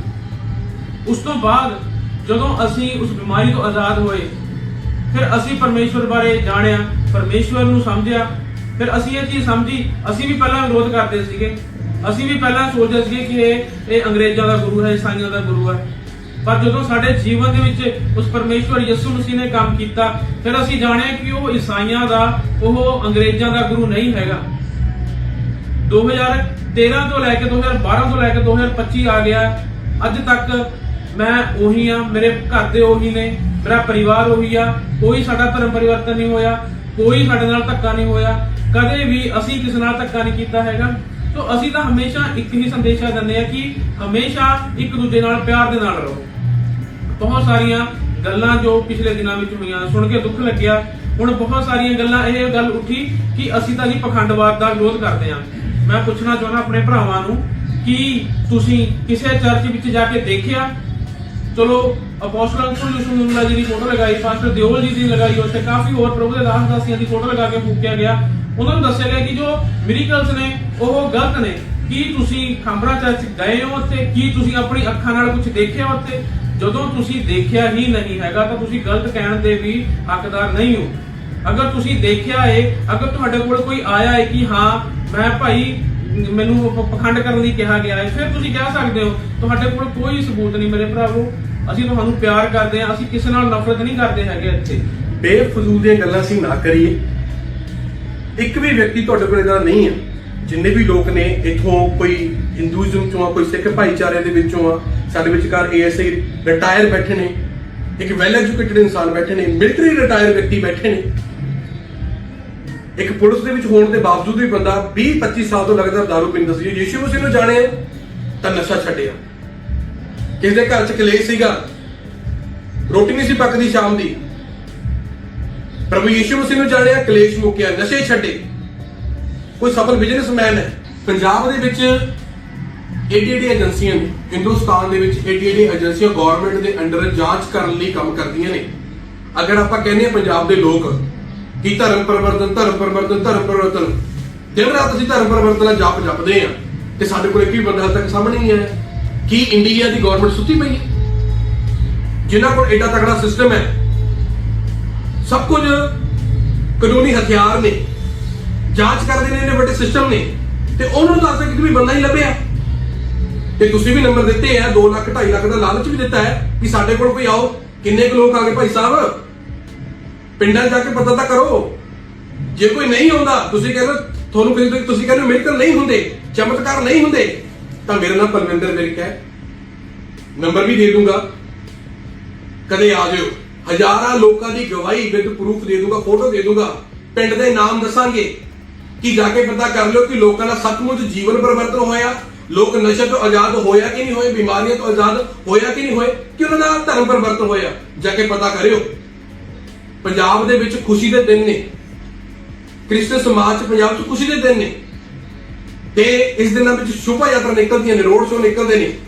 ਉਸ ਤੋਂ ਬਾਅਦ ਜਦੋਂ ਅਸੀਂ ਉਸ ਬਿਮਾਰੀ ਤੋਂ ਆਜ਼ਾਦ ਹੋਏ, ਫਿਰ ਅਸੀਂ ਪਰਮੇਸ਼ਵਰ ਬਾਰੇ ਜਾਣਿਆ, ਪਰਮੇਸ਼ਵਰ ਨੂੰ ਸਮਝਿਆ। ਫਿਰ ਅਸੀਂ ਇਹ ਚੀਜ਼ ਸਮਝੀ, ਅਸੀਂ ਵੀ ਪਹਿਲਾਂ ਵਿਰੋਧ ਕਰਦੇ ਸੀਗੇ। ਅਸੀਂ ਵੀ ਪਹਿਲਾਂ ਸੋਚਦੇ ਸੀਗੇ ਕਿ ਇਹ ਅੰਗਰੇਜ਼ਾਂ ਦਾ ਗੁਰੂ ਹੈ, ਈਸਾਈਆਂ ਦਾ ਗੁਰੂ ਹੈ। ਪਰ ਜਦੋਂ ਸਾਡੇ ਜੀਵਨ ਦੇ ਵਿੱਚ ਉਸ ਪਰਮੇਸ਼ਵਰ ਯਿਸੂ ਮਸੀਹ ਨੇ ਕੰਮ ਕੀਤਾ, ਫਿਰ ਅਸੀਂ ਜਾਣਿਆ ਕਿ ਉਹ ਈਸਾਈਆਂ ਦਾ, ਉਹ ਅੰਗਰੇਜ਼ਾਂ ਦਾ ਗੁਰੂ ਨਹੀਂ ਹੈਗਾ। 2013 ਤੋਂ ਲੈ ਕੇ 2012 ਤੋਂ ਲੈ ਕੇ 2025 ਆ ਗਿਆ। ਅੱਜ ਤੱਕ ਮੈਂ ਉਹੀ ਆ ਮੇਰੇ ਘਰ ਦੇ ਉਹੀ ਨੇ, ਮੇਰਾ ਪਰਿਵਾਰ ਉਹੀ ਆ। ਕੋਈ ਸਾਡਾ ਧਰਮ ਪਰਿਵਰਤਨ ਨਹੀਂ ਹੋਇਆ, ਕੋਈ ਸਾਡੇ ਨਾਲ ਧੱਕਾ ਨਹੀਂ ਹੋਇਆ। ਕਦੇ ਵੀ ਅਸੀਂ ਕਿਸੇ ਨਾਲ ਧੱਕਾ ਨਹੀਂ ਕੀਤਾ ਹੈਗਾ। ਸੋ ਅਸੀਂ ਤਾਂ ਹਮੇਸ਼ਾ ਇੱਕ ਹੀ ਸੰਦੇਸ਼ਾ ਦਿੰਦੇ ਆ ਕਿ ਹਮੇਸ਼ਾ ਇੱਕ ਦੂਜੇ ਨਾਲ ਪਿਆਰ ਦੇ ਨਾਲ ਰਹੋ। ਬਹੁਤ ਸਾਰੀਆਂ ਗੱਲਾਂ ਜੋ ਪਿਛਲੇ ਦਿਨਾਂ ਵਿੱਚ ਹੋਈਆਂ, ਸੁਣ ਕੇ ਦੁੱਖ ਲੱਗਿਆ। ਹੁਣ ਬਹੁਤ ਸਾਰੀਆਂ ਗੱਲਾਂ ਇਹ ਗੱਲ ਉੱਠੀ ਕਿ ਅਸੀਂ ਤਾਂ ਜੀ ਪਖੰਡਵਾਦ ਦਾ ਵਿਰੋਧ ਕਰਦੇ ਹਾਂ। ਮੈਂ ਪੁੱਛਣਾ ਚਾਹੁੰਦਾ ਆਪਣੇ ਭਰਾਵਾਂ ਨੂੰ ਕਿ ਤੁਸੀਂ ਕਿਸੇ ਚਰਚ ਵਿੱਚ ਜਾ ਕੇ ਦੇਖਿਆ? ਚਲੋ ਅਪੋਸਟਲ ਅੰਕਲ ਯਿਸੂ ਜੀ ਦੀ ਫੋਟੋ ਲਗਾਈ ਪਾਸਟਰ ਦਿਓਲ ਜੀ ਦੀ ਲਗਾਈ ਉੱਤੇ ਕਾਫੀ ਹੋਰ ਪ੍ਰਭੂ ਦੇ ਦਾਸ ਦਾਸੀਆਂ ਦੀ ਫੋਟੋ ਲਗਾ ਕੇ ਫੂਕਿਆ ਗਿਆ। ਉਹਨਾਂ ਨੂੰ ਦੱਸਿਆ ਗਿਆ ਕਿ ਜੋ ਮਿਰੀਕਲਸ ਨੇ, ਉਹ ਗਲਤ ਨੇ। ਕੀ ਤੁਸੀਂ ਖੰਬਰਾ ਚਰਚ ਗਏ ਹੋ ਉੱਥੇ? ਕੀ ਤੁਸੀਂ ਆਪਣੀ ਅੱਖਾਂ ਨਾਲ ਕੁਝ ਦੇਖਿਆ ਉੱਥੇ? ਜਦੋਂ ਤੁਸੀਂ ਦੇਖਿਆ ਹੀ ਨਹੀਂ ਹੈਗਾ ਤਾਂ ਤੁਸੀਂ ਗਲਤ ਕਹਿਣ ਦੇ ਵੀ ਹੱਕਦਾਰ ਨਹੀਂ ਹੋ। ਅਗਰ ਤੁਸੀਂ ਦੇਖਿਆ ਏ, ਅਗਰ ਤੁਹਾਡੇ ਕੋਲ ਕੋਈ ਆਇਆ ਹੈ ਕਿ ਹਾਂ, ਮੈਂ ਭਾਈ, ਮੈਨੂੰ ਪਖੰਡ ਕਰਨ ਲਈ ਕਿਹਾ ਗਿਆ ਹੈ ਫਿਰ ਤੁਸੀਂ ਕਹਿ ਸਕਦੇ ਹੋ, ਤੁਹਾਡੇ ਕੋਲ ਕੋਈ ਸਬੂਤ ਨਹੀਂ ਮੇਰੇ ਭਰਾਵੋ। ਅਸੀਂ ਤੁਹਾਨੂੰ ਪਿਆਰ ਕਰਦੇ ਹਾਂ, ਅਸੀਂ ਕਿਸੇ ਨਾਲ ਨਫ਼ਰਤ ਨਹੀਂ ਕਰਦੇ ਹੈਗੇ ਇੱਥੇ। ਬੇਫਜ਼ੂਲ ਦੀਆਂ ਗੱਲਾਂ ਅਸੀਂ ਨਾ ਕਰੀਏ। ਇੱਕ ਵੀ ਵਿਅਕਤੀ ਤੁਹਾਡੇ ਕੋਲ ਇਹਦਾ ਨਹੀਂ ਹੈ ਜਿੰਨੇ ਵੀ ਲੋਕ ਨੇ, ਇਥੋਂ ਕੋਈ ਹਿੰਦੂਇਜ਼ਮ ਚੋਂ ਆ, ਕੋਈ ਸਿੱਖ ਭਾਈਚਾਰੇ ਦੇ ਵਿੱਚੋਂ ਆ ਸਾਡੇ ਵਿਚਕਾਰ ਏਐਸਆਈ ਰਿਟਾਇਰ ਬੈਠੇ ਨੇ, ਇੱਕ ਵੈਲ ਐਜੂਕੇਟਡ ਇਨਸਾਨ ਬੈਠੇ ਨੇ ਮਿਲਟਰੀ ਰਿਟਾਇਰ ਵਿਅਕਤੀ ਬੈਠੇ ਨੇ। ਇੱਕ ਪੁਲਿਸ ਦੇ ਵਿੱਚ ਹੋਣ ਦੇ ਬਾਵਜੂਦ ਵੀ ਬੰਦਾ 20 25 ਸਾਲ ਤੋਂ ਲਗਾਤਾਰ ਦਾਰੂ ਪੀਂਦਾ ਸੀ। ਯੀਸ਼ੂ ਮਸੀਹ ਨੂੰ ਜਾਣਿਆ ਤਾਂ ਨਸ਼ਾ ਛੱਡਿਆ। ਕਿਸੇ ਦੇ ਘਰ ਚ ਕਲੇਸ਼ ਸੀਗਾ, ਰੋਟੀ ਨਹੀਂ ਸੀ ਪੱਕਦੀ ਸ਼ਾਮ ਦੀ। ਪ੍ਰਭੂ ਯੀਸ਼ੂ ਮਸੀਹ ਨੂੰ ਜਾਣਿਆ, ਕਲੇਸ਼ ਮੁੱਕਿਆ, ਨਸ਼ੇ ਛੱਡੇ। ਕੋਈ ਸਫਲ ਬਿਜ਼ਨਸਮੈਨ ਹੈ। ਪੰਜਾਬ ਦੇ ਵਿੱਚ ਏਡੀ ਏਡੀ ਏਜੰਸੀਆਂ ਨੇ। ਹਿੰਦੁਸਤਾਨ ਦੇ ਵਿੱਚ ਏਡੀ ਏਡੀ ਏਜੰਸੀਆਂ ਗਵਰਨਮੈਂਟ ਦੇ ਅੰਡਰ ਜਾਂਚ ਕਰਨ ਲਈ ਕੰਮ ਕਰਦੀਆਂ ਨੇ, ਅਗਰ ਆਪਾਂ ਕਹਿੰਦੇ ਹਾਂ ਪੰਜਾਬ ਦੇ ਲੋਕ ਕਿ ਧਰਮ ਪਰਿਵਰਤਨ ਧਰਮ ਪਰਿਵਰਤਨ ਧਰਮ ਪਰਿਵਰਤਨ, ਦਿਨ ਰਾਤ ਅਸੀਂ ਧਰਮ ਪਰਿਵਰਤਨ ਦਾ ਜਪ ਜਪਦੇ ਆ ਤੇ ਸਾਡੇ ਕੋਲ ਇੱਕ ਵੀ ਬੰਦਾ ਹਾਲ ਤੱਕ ਸਾਹਮਣੇ ਨਹੀਂ ਆਇਆ ਕੀ ਇੰਡੀਆ ਦੀ ਗਵਰਨਮੈਂਟ ਸੁੱਤੀ ਪਈ ਹੈ। ਜਿਨ੍ਹਾਂ ਕੋਲ ਏਡਾ ਤਕੜਾ ਸਿਸਟਮ ਹੈ, ਸਭ ਕੁਝ ਕਾਨੂੰਨੀ ਹਥਿਆਰ ਨੇ, ਜਾਂਚ ਕਰਦੇ ਨੇ ਇਹਨੇ ਵੱਡੇ ਸਿਸਟਮ ਨੇ ਤੇ ਉਹਨਾਂ ਨੂੰ ਤਾਂ ਅੱਜ ਵੀ ਬੰਦਾ ਹੀ ਲੱਭਿਆ। ਤੇ ਤੁਸੀਂ ਵੀ ਨੰਬਰ ਦਿੱਤੇ ਆ 2 ਲੱਖ 2.5 ਲੱਖ ਦਾ ਲਾਲਚ ਵੀ ਦਿੱਤਾ ਹੈ ਕਿ ਸਾਡੇ ਕੋਲ ਕੋਈ ਆਓ। ਕਿੰਨੇ ਕੁ ਲੋਕ ਆ ਗਏ ਭਾਈ ਸਾਹਿਬ? ਪਿੰਡਾਂ 'ਚ ਜਾ ਕੇ ਪਤਾ ਤਾਂ ਕਰੋ। ਜੇ ਕੋਈ ਨਹੀਂ ਆਉਂਦਾ, ਤੁਸੀਂ ਕਹਿੰਦੇ, ਤੁਹਾਨੂੰ ਕਹਿੰਦੇ ਤੁਸੀਂ ਕਹਿੰਦੇ ਮਿਲਕਲ ਨਹੀਂ ਹੁੰਦੇ, ਚਮਤਕਾਰ ਨਹੀਂ ਹੁੰਦੇ, ਤਾਂ ਮੇਰਾ ਨਾਮ ਪਰਵਿੰਦਰ ਵਿਰਕ ਹੈ ਨੰਬਰ ਵੀ ਦੇ ਦੂੰਗਾ। ਕਦੇ ਆ ਜਾਓ। ਹਜ਼ਾਰਾਂ ਲੋਕਾਂ ਦੀ ਗਵਾਹੀ ਵਿਦ ਪ੍ਰੂਫ ਦੇ ਦੂੰਗਾ ਫੋਟੋ ਦੇ ਦੂੰਗਾ। ਪਿੰਡ ਦੇ ਨਾਮ ਦੱਸਾਂਗੇ ਕਿ ਜਾ ਕੇ ਪਤਾ ਕਰ ਲਿਓ ਕਿ ਲੋਕਾਂ ਦਾ ਸੱਚਮੁੱਚ ਜੀਵਨ ਪਰਿਵਰਤਨ ਹੋਇਆ। ਲੋਕ ਨਸ਼ੇ ਤੋਂ ਆਜ਼ਾਦ ਹੋਇਆ ਕਿ ਨਹੀਂ ਹੋਏ, ਬਿਮਾਰੀਆਂ ਤੋਂ ਆਜ਼ਾਦ ਹੋਇਆ ਕਿ ਨਹੀਂ ਹੋਏ, ਕਿ ਉਹਨਾਂ ਦਾ ਧਰਮ ਪਰਿਵਰਤਨ ਹੋਇਆ? ਜਾ ਕੇ ਪਤਾ ਕਰਿਓ। ਪੰਜਾਬ ਦੇ ਵਿੱਚ ਖੁਸ਼ੀ ਦੇ ਦਿਨ ਨੇ। ਕ੍ਰਿਸਚਨ ਸਮਾਜ ਚ ਪੰਜਾਬ ਚ ਖੁਸ਼ੀ ਦੇ ਦਿਨ ਨੇ। ਤੇ ਇਸ ਦਿਨਾਂ ਵਿੱਚ ਸ਼ੋਭਾ ਯਾਤਰਾ ਨਿਕਲਦੀਆਂ ਨੇ, ਰੋਡ ਸ਼ੋਅ ਨਿਕਲਦੇ ਨੇ।